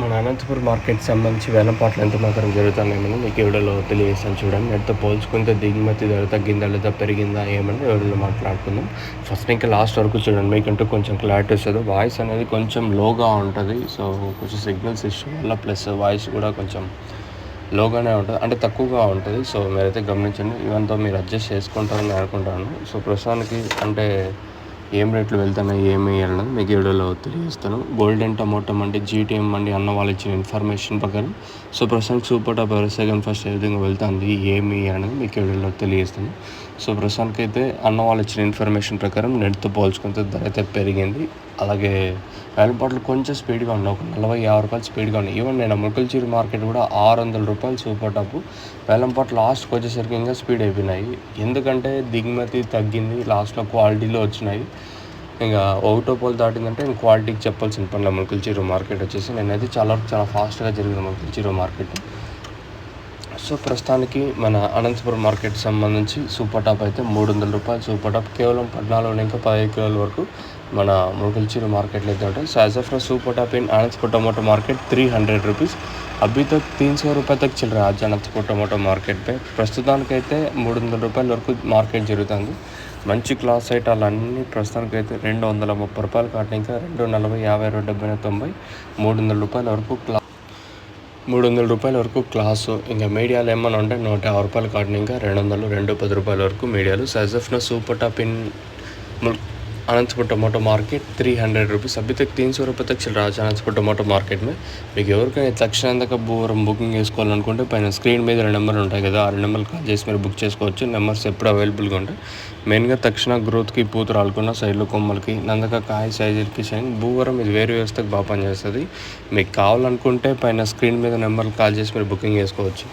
మన అనంతపురం మార్కెట్ సంబంధించి వేలంపాట్లు ఎంత మాత్రం జరుగుతున్నాయని మీకు ఎవడలో తెలియజేస్తాను చూడండి. నెట్తో పోల్చుకుంటే దిగుమతి ధర తగ్గిందా లేదా పెరిగిందా ఏమని ఎవరిలో మాట్లాడుకుందాం. ఫస్ట్ ఇంకా లాస్ట్ వరకు చూడండి. మీకంటూ కొంచెం క్లారిటీ వస్తుంది. వాయిస్ అనేది కొంచెం లోగా ఉంటుంది. సో కొంచెం సిగ్నల్స్ ఇష్యూ వల్ల ప్లస్ వాయిస్ కూడా కొంచెం లోగానే ఉంటుంది. అంటే తక్కువగా ఉంటుంది. సో మీరైతే గమనించండి. ఇవంతా మీరు అడ్జస్ట్ చేసుకుంటారని అనుకుంటాను. సో ప్రస్తుతానికి అంటే ఏం రేట్లు వెళ్తున్నాయి ఏమి అన్నది మీకు వీడియోలో తెలియజేస్తాను గోల్డెన్ టమోటో అంటే జీటీఎం అండి అన్న వాళ్ళు ఇచ్చిన ఇన్ఫర్మేషన్ ప్రకారం సో ప్రస్తుతానికి సూపర్ టాప్ ఎవరి? సెకండ్ ఫస్ట్ ఏ విధంగా వెళ్తుంది. ఏమి అనేది మీకు వీడియోలో తెలియజేస్తాను. సో ప్రస్తుతానికి అయితే అన్న వాళ్ళు ఇచ్చిన ఇన్ఫర్మేషన్ ప్రకారం నెట్తో పోల్చుకుంటే ధర అయితే పెరిగింది. అలాగే వేలపాట్లు కొంచెం స్పీడ్గా ఉన్నాయి. ఒక నలభై యాభై రూపాయలు స్పీడ్గా ఉన్నాయి. ఈవెన్ నేను ముక్కలచీరు మార్కెట్ కూడా ఆరు వందల రూపాయలు సూపర్ టాప్ వేలంపాటు లాస్ట్కి వచ్చేసరికి ఇంకా స్పీడ్ అయిపోయినాయి. ఎందుకంటే దిగుమతి తగ్గింది లాస్ట్లో క్వాలిటీలో వచ్చినాయి. ఇంకా ఒకటో పోల్ దాటిందంటే క్వాలిటీకి చెప్పాల్సిన పనులు ములకల మార్కెట్ వచ్చేసి నేనైతే చాలా చాలా ఫాస్ట్గా జరిగింది ములకల మార్కెట్. సో ప్రస్తుతానికి మన అనంతపురం మార్కెట్ సంబంధించి సూపర్ టాప్ అయితే మూడు వందల రూపాయలు సూపర్ టాప్. కేవలం పద్నాలుగు ఇంకా పదహైదు కిలోల వరకు మన మొగల్చూరు మార్కెట్లో అయితే ఉంటాయి. So as of super top in Anantapuram tomato market three hundred rupees. अभी తీన్ సో सौ रुपये చిల్లర चल रहा है మార్కెట్ పై. ప్రస్తుతానికైతే మూడు వందల రూపాయల వరకు మార్కెట్ జరుగుతుంది. మంచి క్లాస్ ఐటాలు ప్రస్తుతానికి ప్రస్తుతానికైతే రెండు వందల ముప్పై రూపాయలు కాటి ఇంకా రెండు నలభై యాభై రెండు డెబ్బై తొంభై మూడు వందల రూపాయల వరకు క్లాస్ మూడు వందల రూపాయల వరకు క్లాసు ఇంకా మీడియాలు ఏమైనా ఉంటే నూట యాభై రూపాయలు కాటిన ఇంకా రెండు వందలు రెండు పది రూపాయల వరకు మీడియాలు. సైజ్ ఆఫ్ నా super top in Mulk Anantapur tomato market three hundred rupees. अभी तक तीन सौ रुपये तक चल रहा మార్కెట్ మీ. మీకు ఎవరికైనా తక్షణంగా దూరం బుకింగ్ చేసుకోవాలనుకుంటే పైన స్క్రీన్ మీద రెండు నెంబర్లు ఉంటాయి కదా ఆ రెండు నెంబర్లు కాల్ చేసి మీరు బుక్ చేసుకోవచ్చు. నెంబర్స్ ఎప్పుడు అవైలబుల్గా ఉంటాయి. మెయిన్గా తక్షణ గ్రోత్కి పూత రాలకుండా సైడ్లో కొమ్మలకి నందక కాయ సైజులకి సైన్ భూవరం ఇది వేరే వ్యవస్థకు బాగా పనిచేస్తుంది. మీకు కావాలనుకుంటే పైన స్క్రీన్ మీద నెంబర్లు కాల్ చేసి మీరు బుకింగ్ చేసుకోవచ్చు.